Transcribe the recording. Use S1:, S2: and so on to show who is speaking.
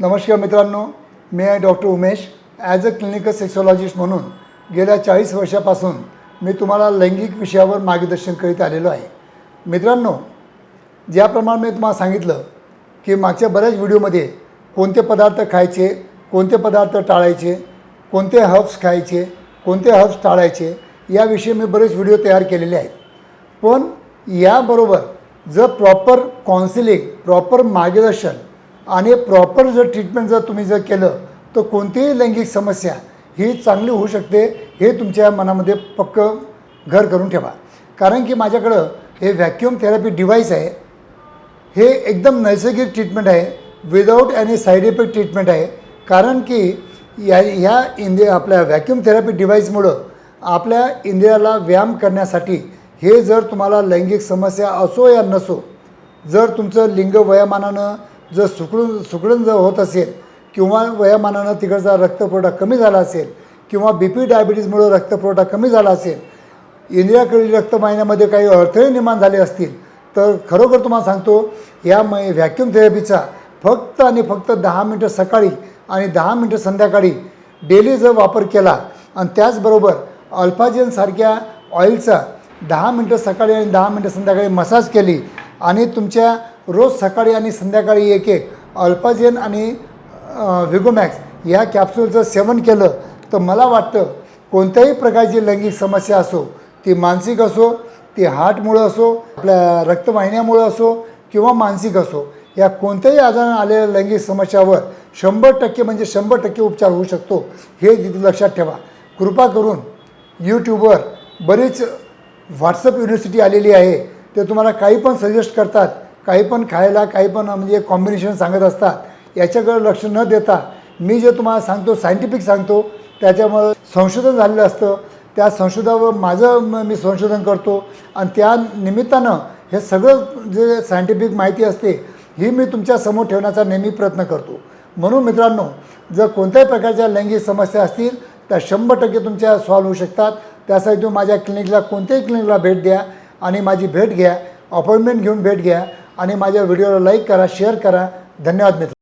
S1: नमस्कार मित्रांनो मी आहे doctor Umesh. As a clinical sexologist म्हणून गेल्या चाळीस वर्षापासून मी तुम्हाला लैंगिक विषयावर मार्गदर्शन करीत आलेलो आहे. मित्रांनो ज्याप्रमाणे मी तुम्हाला सांगितलं की मागच्या बऱ्याच व्हिडिओमध्ये कोणते पदार्थ खायचे कोणते पदार्थ टाळायचे कोणते हर्ब्स खायचे कोणते हर्ब्स टाळायचे याविषयी मी बरेच व्हिडिओ तयार केलेले आहेत. पण याबरोबर जर प्रॉपर काउन्सिलिंग प्रॉपर मार्गदर्शन आणि प्रॉपर जर ट्रीटमेंट जर तुम्ही जर केलं तर कोणतीही लैंगिक समस्या ही चांगली होऊ शकते हे तुमच्या मनामध्ये पक्क घर करून ठेवा. कारण की माझ्याकडं हे व्हॅक्युम थेरपी डिव्हाइस आहे. हे एकदम नैसर्गिक ट्रीटमेंट आहे without any side effect treatment आहे. कारण की या ह्या इंद्रिय आपल्या व्हॅक्युम थेरपी डिव्हाइसमुळं आपल्या इंद्रियाला व्यायाम करण्यासाठी हे जर तुम्हाला लैंगिक समस्या असो या नसो जर तुमचं लिंग वयामानानं जर सुकळून सुकळून जर होत असेल किंवा वयामानानं तिकडचा रक्तपुरवठा कमी झाला असेल किंवा बी पी डायबिटीजमुळं रक्तपुरवठा कमी झाला असेल इंद्रियाकडील रक्तवाहिन्यामध्ये काही अडथळे निर्माण झाले असतील तर खरोखर तुम्हाला सांगतो या म व्हॅक्युम थेरपीचा फक्त आणि फक्त दहा मिनटं सकाळी आणि दहा मिनटं संध्याकाळी डेली जर वापर केला आणि त्याचबरोबर अल्फाजेनसारख्या ऑइलचा दहा मिनटं सकाळी आणि दहा मिनटं संध्याकाळी मसाज केली आणि तुमच्या रोज सकाळी आणि संध्याकाळी एक एक अल्पाजेन आणि विगोमॅक्स या कॅप्सूलचं सेवन केलं तर मला वाटतं कोणत्याही प्रकारची लैंगिक समस्या असो ती मानसिक असो ती हार्टमुळं असो आपल्या रक्तवाहिन्यामुळं असो किंवा मानसिक असो या कोणत्याही आजारानं आलेल्या लैंगिक समस्यावर शंभर टक्के म्हणजे शंभर टक्के उपचार होऊ शकतो हे तिथे लक्षात ठेवा. कृपा करून यूट्यूबवर बरीच व्हॉट्सअप युनिव्हर्सिटी आलेली आहे ते तुम्हाला काही पण सजेस्ट करतात काही पण खायला काही पण म्हणजे कॉम्बिनेशन सांगत असतात याच्याकडे लक्ष न देता मी जे तुम्हाला सांगतो सायंटिफिक सांगतो त्याच्यामुळं संशोधन झालेलं असतं. त्या संशोधनावर माझं मी संशोधन करतो आणि त्या निमित्तानं हे सगळं जे सायंटिफिक माहिती असते ही मी तुमच्यासमोर ठेवण्याचा नेहमी प्रयत्न करतो. म्हणून मित्रांनो जर कोणत्याही प्रकारच्या लैंगिक समस्या असतील त्या शंभर टक्के तुमच्या सॉल्व्ह होऊ शकतात. त्यासाठी तुम्ही माझ्या क्लिनिकला कोणत्याही क्लिनिकला भेट द्या आणि माझी भेट घ्या अपॉइंटमेंट घेऊन भेट घ्या. आणि माझ्या व्हिडिओला लाईक करा शेअर करा. धन्यवाद मित्र